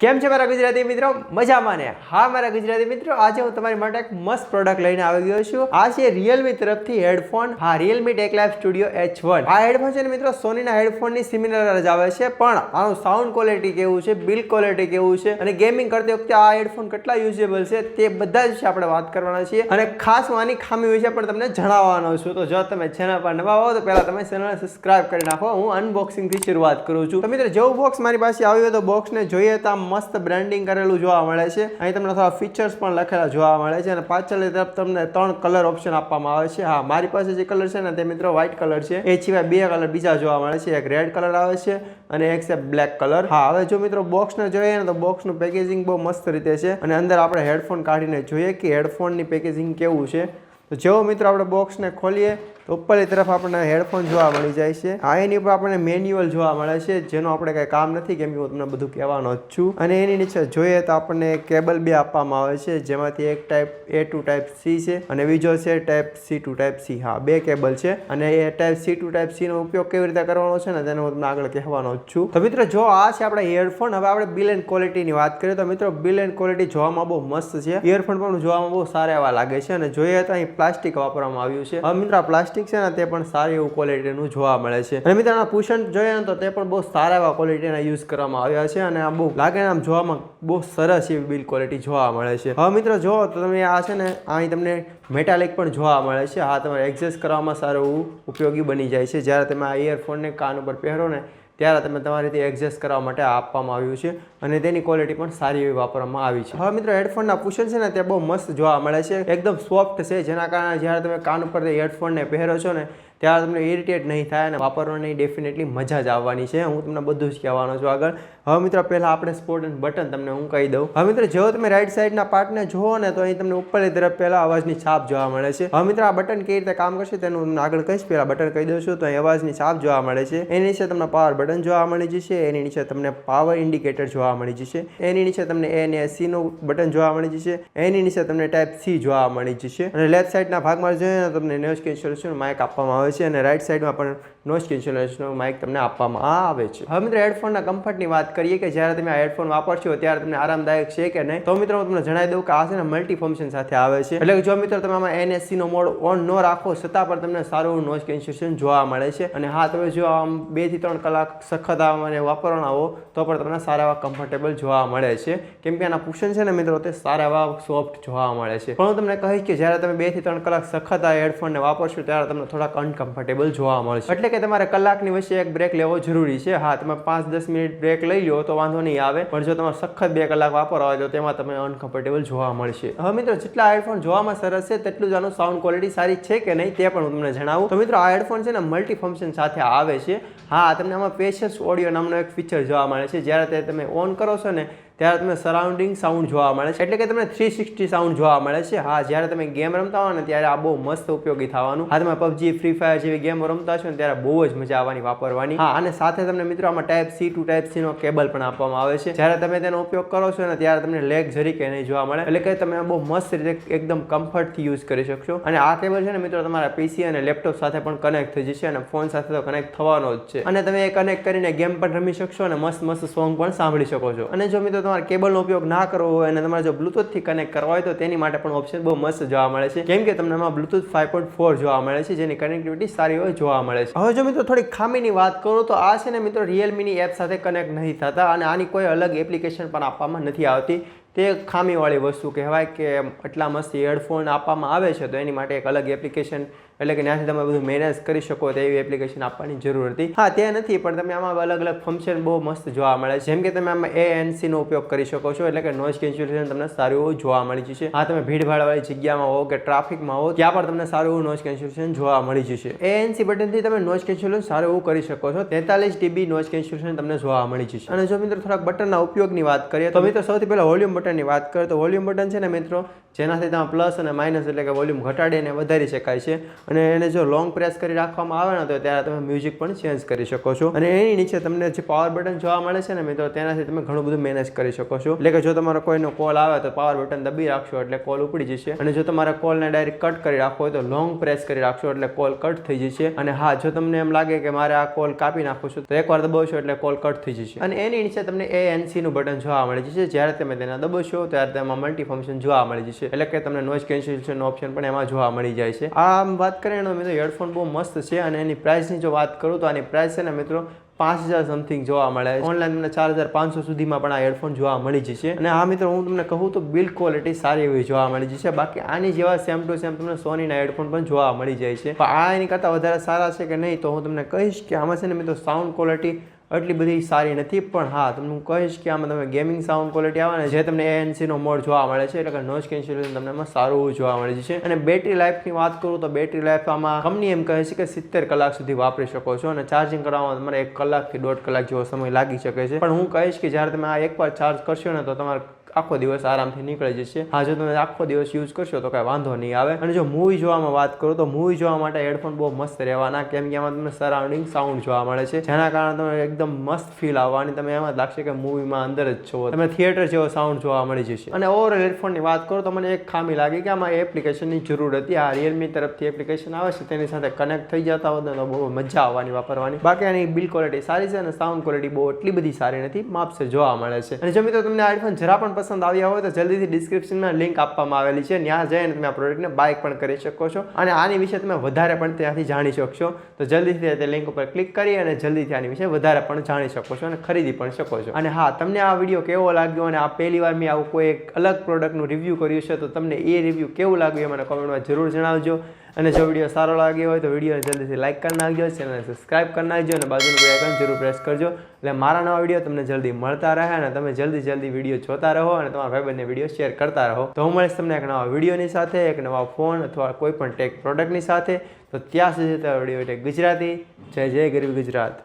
કેમ છે મારા ગુજરાતી મિત્રો? મજામાં ને? હા, મારા ગુજરાતી મિત્રો, આજે હું તમારી માટે એક મસ્ત પ્રોડક્ટ લઈને આવી ગયો છું. આ છે રિયલમી તરફથી હેડફોન હા Realme tech life studio H one આ હેડફોન છે ને મિત્રો સોનીના હેડફોનની સિમિલર જ આવે છે, પણ આનું સાઉન્ડ ક્વોલિટી કેવું છે બિલ્ડ ક્વોલિટી કેવું છે, અને ગેમિંગ કરતી વખતે આ હેડફોન કેટલા યુઝેબલ છે, તે બધા જ વિશે આપણે વાત કરવાના છીએ. અને ખાસ હું આની ખામી વિશે પણ તમને જણાવવાનો છું. તો જો તમે ચેનલ પર નવા હો, તો પહેલા તમે ચેનલને સબસ્ક્રાઇબ કરી નાખો. હું અનબોક્સિંગથી શરૂઆત કરું છું. તો મિત્રો, જેવું બોક્સ મારી પાસે આવ્યું તો બોક્સને જોઈએ તો મસ્ત બ્રાન્ડિંગ કરેલું જોવા મળે છે. અહીં તમને થોડા ફીચર્સ પણ લખેલા જોવા મળે છે અને પાછળની તરફ તમને ત્રણ કલર ઓપ્શન આપવામાં આવે છે. હા, મારી પાસે જે કલર છે ને તે મિત્રો વ્હાઇટ કલર છે. એ સિવાય બે કલર બીજા જોવા મળે છે. એક રેડ કલર આવે છે અને એક છે બ્લેક કલર હા, હવે જો મિત્રો બોક્સને જોઈએ ને તો બોક્સનું પેકેજિંગ બહુ મસ્ત રીતે છે. અને અંદર આપણે હેડફોન કાઢીને જોઈએ કે હેડફોનની પેકેજિંગ કેવું છે. તો જેવો મિત્રો આપણે બોક્સને ખોલીએ તો ઉપરની તરફ આપણને હેડફોન જોવા મળી જાય છે. આ એની ઉપર આપણને મેન્યુઅલ જોવા મળે છે, જેનો આપણે કંઈ કામ નથી, કેમ કે હું તમને બધું કહેવાનો જ છું. અને એની નીચે જોઈએ તો આપણને કેબલ બે આપવામાં આવે છે, જેમાંથી એક type A to type C છે અને બીજો છે type C to type C હા, બે કેબલ છે. અને એ ટાઈપ સી ટુ ટાઈપ સીનો ઉપયોગ કેવી રીતે કરવાનો છે ને, તેને હું તમને આગળ કહેવાનો જ છું. તો મિત્રો, જો આ છે આપણા ઇયરફોન હવે આપણે બિલ એન્ડ ક્વોલિટીની વાત કરીએ તો મિત્રો બિલ એન્ડ ક્વોલિટી જોવામાં બહુ મસ્ત છે. ઇયરફોન પણ જોવામાં બહુ સારા એવા લાગે છે અને જોઈએ તો અહીં પ્લાસ્ટિક વાપરવામાં આવ્યું છે. હવે મિત્રો પ્લાસ્ટિક છે ને તે પણ સારી એવું ક્વોલિટીનું જોવા મળે છે. અને મિત્રો આના જોઈએ ને તો તે પણ બહુ સારા એવા ક્વોલિટીના યુઝ કરવામાં આવ્યા છે અને આ બહુ લાગે આમ જોવામાં બહુ સરસ એવી બિલ ક્વોલિટી જોવા મળે છે. હવે મિત્રો જોવો તો તમે આ છે ને અહીં તમને મેટાલિક પણ જોવા મળે છે. હા તમારે એડજસ્ટ કરવામાં સારું એવું ઉપયોગી બની જાય છે. જ્યારે તમે આ ઇયરફોનને કાન ઉપર પહેરો ને ત્યારે તમે તમારી રીતે એડજસ્ટ કરવા માટે આપવામાં આવ્યું છે. અને તેની ક્વોલિટી પણ સારી એવી વાપરવામાં આવી છે. હવે મિત્રો હેડફોનના પુશન છે ને તે બહુ મસ્ત જોવા મળે છે. એકદમ સોફ્ટ છે, જેના કારણે જ્યારે તમે કાન ઉપર હેડફોનને પહેરો છો ને, ત્યારે તમને ઇરિટેટ નહીં થાય અને વાપરવાની ડેફિનેટલી મજા જ આવવાની છે. હું તમને બધું જ કહેવાનો છું આગળ. હવે મિત્રો, પહેલાં આપણે સ્પોર્ટ એન્ડ બટન તમને હું કહી દઉં. હવે મિત્રો જેવો તમે રાઈટ સાઈડના પાર્ટને જુઓ ને, તો અહીં તમને ઉપરની તરફ પહેલાં અવાજની છાપ જોવા મળે છે. હવે મિત્રો, આ બટન કેવી રીતે કામ કરશે તેનું તમને આગળ કહીશ. પહેલાં બટન કહી દઉં છું, તો અહીં અવાજની છાપ જોવા મળે છે. એની નીચે તમને પાવર બટન જોવા મળી જશે. એની નીચે તમને પાવર ઇન્ડિકેટર જોવા મળી જશે. એની નીચે તમને એ અને સી નું બટન જોવા મળી જશે. એની નીચે તમને ટાઈપ સી જોવા મળી જશે. અને લેફ્ટ સાઈડના ભાગમાં જોઈએ તમને કેન્સલેશન માઇક આપવામાં આવે છે અને રાઈટ સાઈડમાં પણ નોઇઝ કેન્સલેશનનો માઇક તમને આપવામાં આવે છે. હવે મિત્રો હેડફોનના કમ્ફર્ટની વાત કરીએ કે જ્યારે તમે આ હેડફોન વાપરશો ત્યારે તમને આરામદાયક છે કે નહીં? તો મિત્રો, હું તમને જણાવી દઉં કે આ છે ને મલ્ટી ફંક્શન સાથે આવે છે. એટલે કે જો મિત્રો, તમે આમાં એનએસસીનો મોડ ઓન ન રાખો, છતાં પણ તમને સારું નોઇસ કેન્સલેશન જોવા મળે છે. અને હા, તમે જો આમ બેથી ત્રણ કલાક સખત આમાં વાપરવાના હો, તો પણ તમને સારા એવા કમ્ફર્ટેબલ જોવા મળે છે. કેમ કે આના પુશન છે ને મિત્રો, તે સારા એવા સોફ્ટ જોવા મળે છે. પણ હું તમને કહીશ કે જ્યારે તમે બેથી ત્રણ કલાક સખત આ હેડફોનને વાપરશો ત્યારે તમને થોડાક અનકમ્ફર્ટેબલ જોવા મળશે. એટલે કે તમારે કલાકની વચ્ચે એક બ્રેક લેવો જરૂરી છે. હા, તમે પાંચ દસ મિનિટ બ્રેક લઈ લો તો વાંધો નહીં આવે. પણ જો તમારે સખત બે કલાક વાપરવા હોય તો તેમાં તમે અનકમ્ફર્ટેબલ જોવા મળશે. હવે મિત્રો, જેટલા હેડફોન જોવામાં સરસ છે, તેટલું જ આનું સાઉન્ડ ક્વોલિટી સારી છે કે નહીં તે પણ હું તમને જણાવું. તો મિત્રો, આ હેડફોન છે ને મલ્ટી ફંક્શન સાથે આવે છે. હા, તમને આમાં પેશિયસ ઓડિયો નામનો એક ફીચર જોવા મળે છે. જ્યારે તે તમે ઓન કરો છો ને ત્યારે તમને સરાઉન્ડિંગ સાઉન્ડ જોવા મળે છે. એટલે કે તમને થ્રી સિક્સટી સાઉન્ડ જોવા મળે છે. હા, જ્યારે તમે ગેમ રમતા હો ને, ત્યારે આ બહુ મસ્ત ઉપયોગી થવાનું. હા, તમે પબજી ફ્રી ફાયર જેવી ગેમો રમતા છો ને, ત્યારે બહુ જ મજા આવવાની, વાપરવાની. હા, અને સાથે તમને મિત્રો આમાં type C to type C no cable પણ આપવામાં આવે છે. જ્યારે તમે તેનો ઉપયોગ કરો છો ને, ત્યારે તમને લેગ જરીકે નહીં જોવા મળે. એટલે કે તમે બહુ મસ્ત રીતે એકદમ કમ્ફર્ટથી યુઝ કરી શકશો. અને આ કેબલ છે ને, મિત્રો, તમારા પીસી અને લેપટોપ સાથે પણ કનેક્ટ થઈ જશે અને ફોન સાથે તો કનેક્ટ થવાનો જ છે. અને તમે એ કનેક્ટ કરીને ગેમ પણ રમી શકશો અને મસ્ત મસ્ત સોંગ પણ સાંભળી શકો છો. અને જો મિત્રો તમારે કેબલનો ઉપયોગ ના કરવો હોય અને તમારે જો બ્લૂટૂથથી કનેક્ટ કરવા હોય તો તેની માટે પણ ઓપ્શન બહુ મસ્ત જોવા મળે છે. કેમ કે તમને એમાં બ્લૂટૂથ ફાઈવ પોઈન્ટ ફોર જોવા મળે છે, જેની કનેક્ટિવિટી સારી હોય જોવા મળે છે. હવે જો મિત્રો થોડી ખામીની વાત કરું તો આ છે ને મિત્રો રિયલમીની એપ સાથે કનેક્ટ નહીં થતા અને આની કોઈ અલગ એપ્લિકેશન પણ આપવામાં નથી આવતી. તે ખામીવાળી વસ્તુ કહેવાય કે આટલા મસ્ત હેડફોન આપવામાં આવે છે, તો એની માટે એક અલગ એપ્લિકેશન એટલે કે ત્યાંથી તમે બધું મેનેજ કરી શકો તેવી એપ્લિકેશન આપવાની જરૂર હતી. હા તે નથી, પણ તમે આમાં અલગ અલગ ફંક્શન બહુ મસ્ત જોવા મળે જેમ કે તમે આમાં એએનસીનો ઉપયોગ કરી શકો છો, એટલે કે નોઇઝ કેન્સલેશન તમને સારું એવું જોવા મળી જશે. હા, તમે ભીડભાડવાળી જગ્યામાં હો કે ટ્રાફિકમાં હો ત્યાં પણ તમને સારું એવું નોઇઝ કેન્સલેશન જોવા મળી જશે. એએનસી બટનથી તમે નોઇઝ કેન્સલેશન સારું એવું કરી શકો છો. તેતાલીસ ડીબી નોઇઝ કેન્સલેશન તમને જોવા મળી જશે. અને જો મિત્રો થોડાક બટનના ઉપયોગની વાત કરીએ, તો મિત્રો સૌથી પહેલા વોલ્યુમ બટનની વાત કરીએ, તો વોલ્યુમ બટન છે ને મિત્રો, જેનાથી તમે પ્લસ અને માઇનસ એટલે કે વોલ્યુમ ઘટાડીને વધારી શકાય છે. અને એને જો લોંગ પ્રેસ કરી રાખવામાં આવે ને, તો ત્યારે તમે મ્યુઝિક પણ ચેન્જ કરી શકો છો. અને એની નીચે તમને જે પાવર બટન જોવા મળે છે ને, મિત્રો, તેનાથી તમે ઘણું બધું મેનેજ કરી શકો છો. એટલે કે જો તમારો કોઈનો કોલ આવે, તો પાવર બટન દબી રાખશો, એટલે કોલ ઉપડી જશે. અને જો તમારા કોલને ડાયરેક્ટ કટ કરી રાખવો હોય, તો લોંગ પ્રેસ કરી રાખશો, એટલે કોલ કટ થઈ જશે. અને હા, જો તમને એમ લાગે કે મારે આ કોલ કાપી નાખું છું, તો એકવાર દબાવશો, એટલે કોલ કટ થઈ જશે. અને એની નીચે તમને એ નું બટન જોવા મળી જશે. જ્યારે તમે તેના દબાવશો, ત્યારે તેમાં મલ્ટી ફંક્શન જોવા મળી જશે. એટલે કે તમને નોઇઝ કેન્સલેશન ઓપ્શન પણ એમાં જોવા મળી જાય છે. આમ વાત કરીએ એનો મિત્રો, હેડફોન બહુ મસ્ત છે અને એની પ્રાઇસની જો વાત કરું તો આની પ્રાઇસ છે ને મિત્રો, પાંચ હજાર સમથિંગ જોવા મળે છે. ઓનલાઈન તમને ચાર હજાર પાંચસો સુધીમાં પણ આ હેડફોન જોવા મળી જશે. અને આ મિત્રો, હું તમને કહું તો બિલ્ડ ક્વોલિટી સારી એવી જોવા મળી જશે. બાકી આની જેવા સેમ ટુ સેમ તમને સોનીના હેડફોન પણ જોવા મળી જાય છે. પણ આ એની કરતાં વધારે સારા છે કે નહીં તો હું તમને કહીશ કે આમાં છે ને મિત્રો સાઉન્ડ ક્વોલિટી એટલી બધી સારી નથી, પણ હા, તમને હું કહીશ કે આમાં તમે ગેમિંગ સાઉન્ડ ક્વોલિટી આવે ને, જે તમને એએનસીનો મોડ જોવા મળે છે, એટલે કે નોઇઝ કેન્સલેશન તમને એમાં સારું જોવા મળે છે અને બેટરી લાઈફની વાત કરું તો બેટરી લાઈફ આમાં કંપની એમ કહે છે કે સિત્તેર કલાક સુધી વાપરી શકો છો અને ચાર્જિંગ કરવામાં તમારે એક કલાકથી દોઢ કલાક જેવો સમય લાગી શકે છે. પણ હું કહીશ કે જ્યારે તમે આ એકવાર ચાર્જ કરશો ને, તો તમારે આખો દિવસ આરામથી નીકળી જશે. હા, જો તમે આખો દિવસ યુઝ કરશો તો કાંઈ વાંધો નહીં આવે. અને જો મૂવી જોવામાં વાત કરું તો મૂવી જોવા માટે હેડફોન બહુ મસ્ત રહેવાના. કેમ કે એમાં તમને સરાઉન્ડિંગ સાઉન્ડ જોવા મળે છે. જેના કારણે તમે એકદમ મસ્ત ફીલ આવવાની. તમે એમાં લાગશે કે મૂવીમાં અંદર જ છો. તમે થિયેટર જેવો સાઉન્ડ જોવા મળી જશે. અને ઓવરઓલ હેડફોનની વાત કરું તો મને એક ખામી લાગી કે આમાં એપ્લિકેશનની જરૂર હતી. આ રિયલમી તરફથી એપ્લિકેશન આવે છે. તેની સાથે કનેક્ટ થઈ જતા ને તો બહુ મજા આવવાની, વાપરવાની. બાકી આની બિલ ક્વોલિટી સારી છે અને સાઉન્ડ ક્વોલિટી બહુ એટલી બધી સારી નથી. માપસર જોવા મળે છે. અને જો મિત્રો તમને હેડફોન જરા પણ પસંદ આવ્યા હોય તો જલ્દીથી ડિસ્ક્રિપ્શનમાં લિંક આપવામાં આવેલી છે. ત્યાં જઈને તમે આ પ્રોડક્ટને બાય પણ કરી શકો છો. અને આની વિશે તમે વધારે પણ ત્યાંથી જાણી શકશો. તો જલ્દીથી તે લિંક ઉપર ક્લિક કરી અને જલ્દીથી આની વિશે વધારે પણ જાણી શકો છો અને ખરીદી પણ શકો છો. અને હા, તમને આ વીડિયો કેવો લાગ્યો અને આ પહેલી વાર મેં આવું કોઈ એક અલગ પ્રોડક્ટનું રિવ્યૂ કર્યું છે તો તમને એ રિવ્યૂ કેવું લાગ્યું એ મને કોમેન્ટમાં જરૂર જણાવજો. અને જો વીડિયો સારો લાગ્યો હોય તો વીડિયો જલ્દીથી લાઇક કરી નાખજો ચેનલને સબસ્ક્રાઈબ કરી નાખજો અને બાજુનું બે આઇકન જરૂર પ્રેસ કરજો. એટલે મારા નવા વીડિયો તમને જલ્દી મળતા રહે અને તમે જલ્દી જલ્દી વીડિયો જોતા રહો અને તમારા ભાઈબંધને વીડિયો શેર કરતા રહો. તો હું મળીશ તમને એક નવા વિડીયોની સાથે, એક નવા ફોન અથવા કોઈ પણ ટેક પ્રોડક્ટની સાથે. તો ત્યાં સુધી વીડિયો ટેક ગુજરાતી. જય જય ગરીબ ગુજરાત.